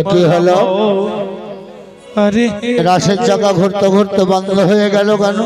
এটি হলো? রাসের চাকা ঘুরতে ঘুরতে বন্ধ হয়ে গেল কেন?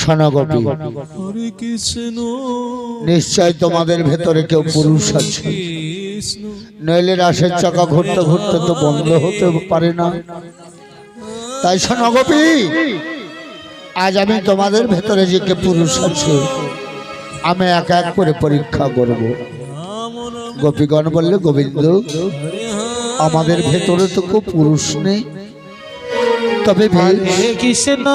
সনগোপী নিশ্চয় তোমাদের ভেতরে কেউ পুরুষ আছে। নইলে রাসের চাকা ঘুরতে ঘুরতে তো বন্ধ হতে পারে না। তাই সনগোপী আজ আমি তোমাদের ভেতরে যে কে পুরুষ আছে আমি এক এক করে পরীক্ষা করব। গোপীগণ বললে গোবিন্দ আমাদের ভেতরে তো খুব পুরুষ নেই। তবে কৃষ্ণ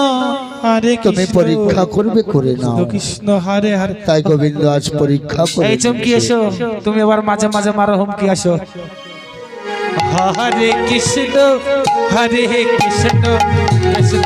হরে তুমি পরীক্ষা করবে করে নাও। কৃষ্ণ হরে হরে। তাই গোবিন্দ আজ পরীক্ষা করে এই চমকি এসো তুমি এবার মাঝে মাঝে মারো হুমকি আসো। হরে কৃষ্ণ হরে কৃষ্ণ। কৃষ্ণ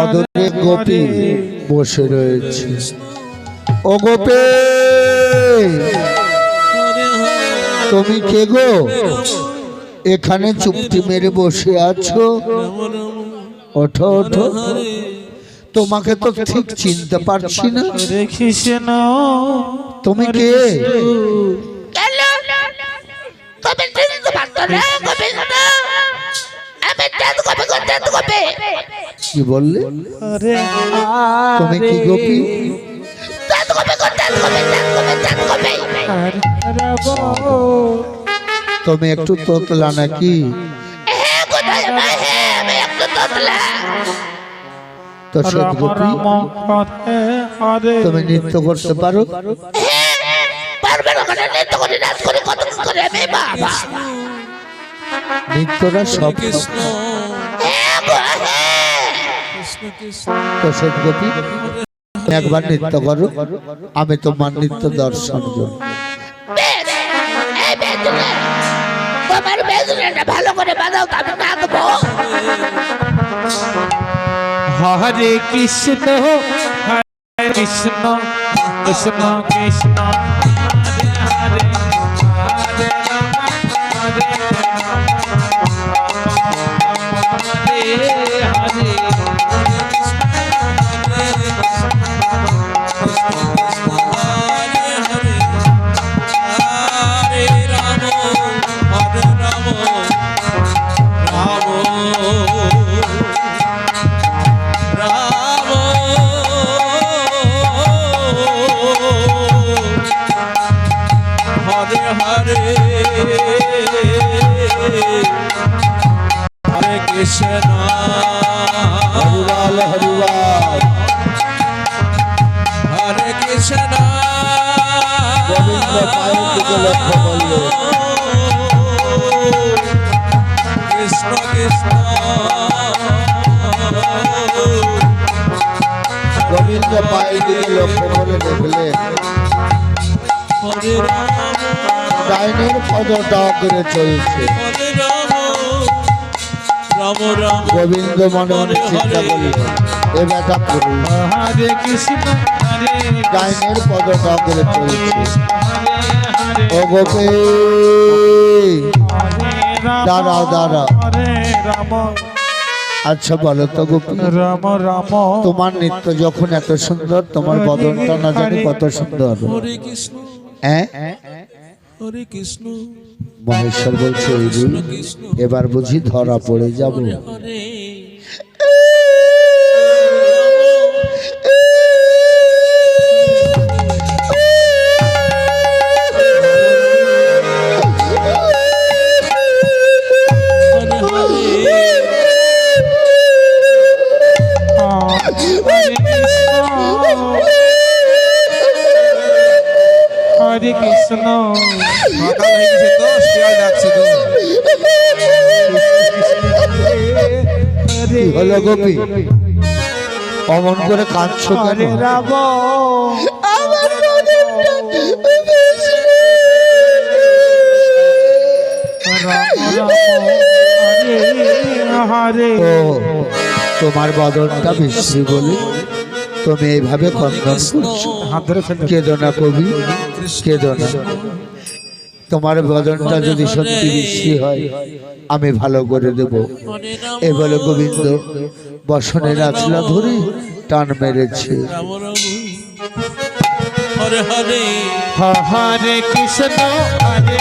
অদূরে গোপী বসে রয়েছে। ও গোপী তুমি কে গো? এখানে চুপটি মেরে বসে আছো? ওঠো ওঠো। তোমাকে তো ঠিক চিনতে পারছি না। তুমি কে? কবে কি বললে? হরে তুমি কি গোপী? তুমি একটু তোতলা নাকি? হ্যাঁ কোথায় হ্যাঁ আমি একটু তোতলা। তো গোপী? তুমি নৃত্য করতে পারো? হ্যাঁ পারবে না করে নৃত্য করে নাচ করে কত করে বাবা। নৃত্যটা সব কৃষ্ণ। গোপী একবার নৃত্য করো আমি তোমার নৃত্য দর্শন তোমার ভালো করে বাজাও আমি হরে কৃষ্ণ হরে কৃষ্ণ কৃষ্ণ কৃষ্ণ। হরে। হরে কৃষ্ণ। হরিবাল হরিবাল। হরে কৃষ্ণ। কৃষ্ণ কৃষ্ণ। গোবিন্দ পায়ের দিকে লক্ষ্য করে দেখলে ডাইনের পদটা করে চলছে। রাম রাম রাম গোবিন্দ মনে চিন্তা করল এ বেটা পুরুষ হরে কৃষ্ণ পদটা করে চলছে। ও গোপী। দাঁড়াও, দাঁড়াও। আচ্ছা বলো তো গোপী। রাম রাম। তোমার নৃত্য যখন এত সুন্দর তোমার বদনটা না জানি কত সুন্দর। হ্যাঁ? হরে কৃষ্ণ। মহেশ্বর বলছে এবার বুঝি ধরা পড়ে যাব। কি হলো গোপী। অমন করে কাঁদছ কেন? ও তোমার বদনটা বিশ্রী বলে। তুমি এইভাবে কন্দন করছ। হাত ধরে ফেলতে কেদো না কবি কেদো না। তোমার বদনটা যদি সত্যি বৃষ্টি হয় আমি ভালো করে দেব। এ বলে গোবিন্দ বসনের আছলা ধরে টান মেরেছে। হরে। হরে হরে কৃষ্ণ হরে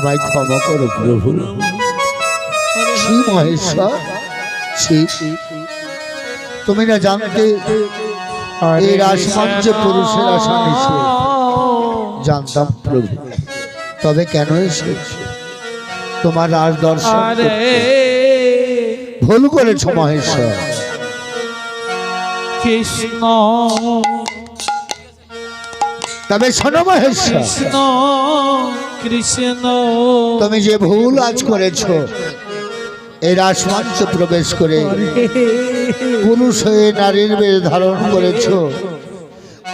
আমায় ক্ষমা করো প্রভু। শ্রী মহেশ্বর শ্রী তুমি না জানতে এই রাসমঞ্চে পুরুষের আসা নিষেধ জানতাম প্রভু তবে কেন এসেছি? তোমার রাজ দর্শন ভুল করেছ মহেশ্বর। কৃষ্ণ। তবে শোনো মহেশ্বর। কৃষ্ণ। তুমি যে ভুল আজ করেছ এই রাসমঞ্চে প্রবেশ করে পুরুষ হয়ে নারীর বেশ ধারণ করেছ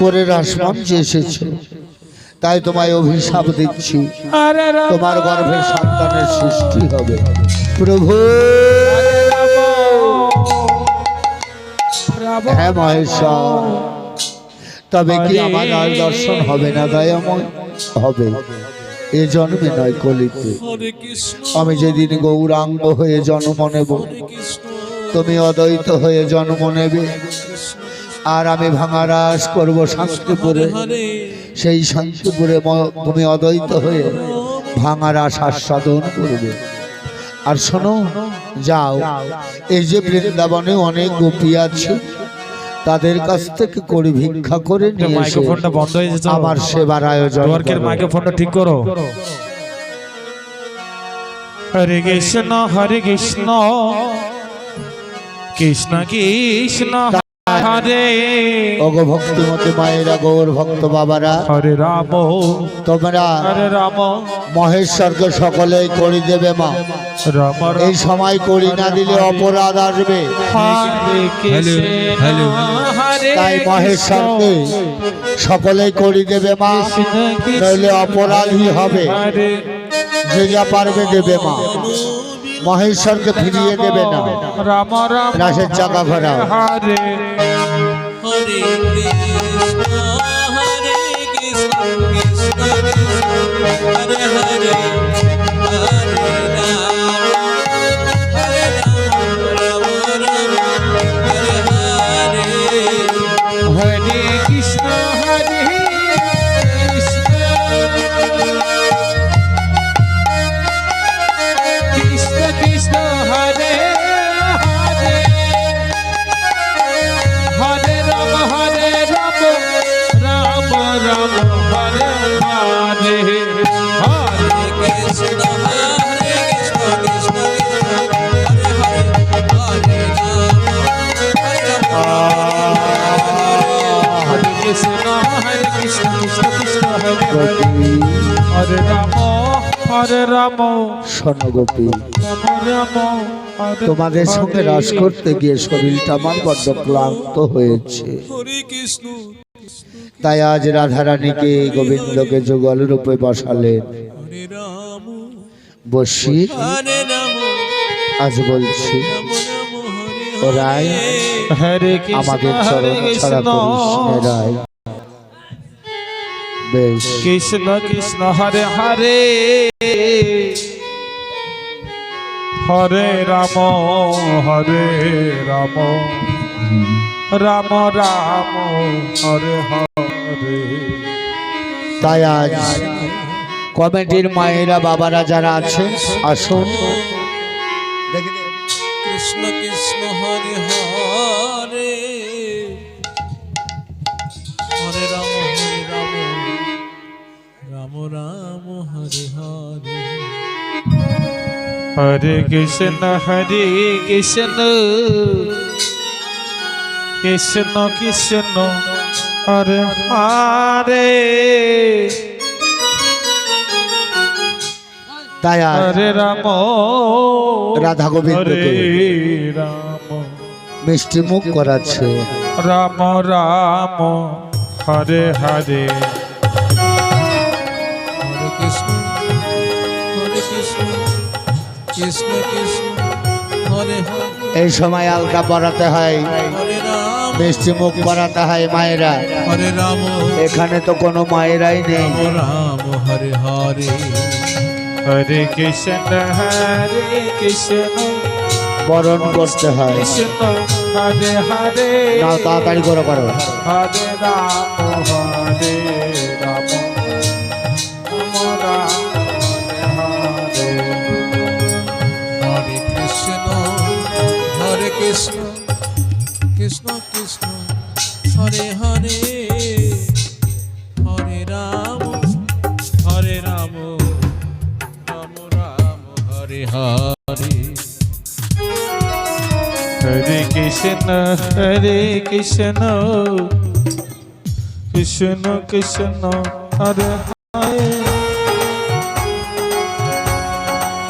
করে রাসমঞ্চে এসেছ। তাই তোমায় অভিশাপ দিচ্ছি। তোমার গর্ভে সন্তানের সৃষ্টি হবে। প্রভু। হ্যাঁ মহেশ্বর। তবে কি আমার আর দর্শন হবে না? দয়াময় হবে। এ জন্মে নয় কলিতে। আমি যেদিন গৌরাঙ্গ হয়ে জন্ম নেব, তুমি অদ্বৈত হয়ে জন্ম নেবে। আর আমি ভাঙারাস করব শান্তিপুরে। সেই শান্তিপুরে তুমি অদ্বৈত হয়ে ভাঙারাস আস্বাদন করবে। আর শোনো, যাও। এই যে বৃন্দাবনে অনেক গোপী আছে। তাদের কাছ থেকে করে ভিক্ষা করে নিয়ে এসে। মাইক্রোফোনটা বন্ধ হয়ে যাচ্ছে আমার সেবার আয়োজন ডোয়ার্কের করো। মাইক্রোফোনটা ঠিক করো। হরে কৃষ্ণ হরে কৃষ্ণ। কৃষ্ণ কৃষ্ণ হরে ভক্তিমতী মায়েরা গৌর ভক্ত বাবারা হরে রাম। তোমরা হরে রাম। মহেশ্বরকে সকলেই করি দেবে মা। এই সময় করি না দিলে অপরাধ আসবে। তাই মহেশ্বরকে সকলেই করি দেবে মা। নইলে অপরাধী হবে। যে যা পারবে দেবে মা। মহেশ্বরকে ফিরিয়ে দেবে না। রাম রাম রাসের চাকা ঘোরা হরে কৃষ্ণ হরে কৃষ্ণ কৃষ্ণ হরে হরে। তোমাদের সঙ্গে রাস করতে গিয়ে শরীরটা আমার বড্ড ক্লান্ত হয়েছে। তাই আজ রাধারানীকে গোবিন্দকে যুগল রূপে বসালেন। বসি। আজ বলছি রায় আমাদের চরণ ছাড়া কৃষ্ণ রায়। বেশ। কৃষ্ণ কৃষ্ণ হরে হরে। হরে রাম হরে রাম। রাম রাম হরে হরে। তাই আজ কমিটির মায়েরা বাবারা যারা আছেন আসুন। কৃষ্ণ কৃষ্ণ হরে হরে। হরে রাম হরে রাম রাম রাম হরে হরে। হরে কৃষ্ণ হরে কৃষ্ণ। কৃষ্ণ কৃষ্ণ হরে হরে। তাই আজ হরে রাম রাধা গোবিন্দকে হরে রাম। মিষ্টি মুখ করাচ্ছে। রাম রাম হরে হরে। হরে কৃষ্ণ হরে কৃষ্ণ কৃষ্ণ কৃষ্ণ হরে হরে। এই সময় আলকা পরাতে হয়। মিষ্টি মুখ করাতে হয় মায়েরা। হরে রাম এখানে তো কোনো মায়েরাই নেই। রাম রাম হরে হরে। হরে কৃষ্ণ হরে কৃষ্ণ। বরণ করতে হয়। কৃষ্ণ হরে তাড়াতাড়ি করে করো। হরে রাম হরে রাম। রাম রাম হরে। হরে কৃষ্ণ হরে কৃষ্ণ। কৃষ্ণ কৃষ্ণ, হরে হরে হরে রাম হরে রাম রাম রাম, হরে হরে। হরে কৃষ্ণ হরে কৃষ্ণ কৃষ্ণ কৃষ্ণ, হরে হরে।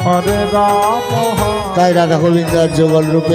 হরে রাম তাই রাধা গোবিন্দার যুগল রূপে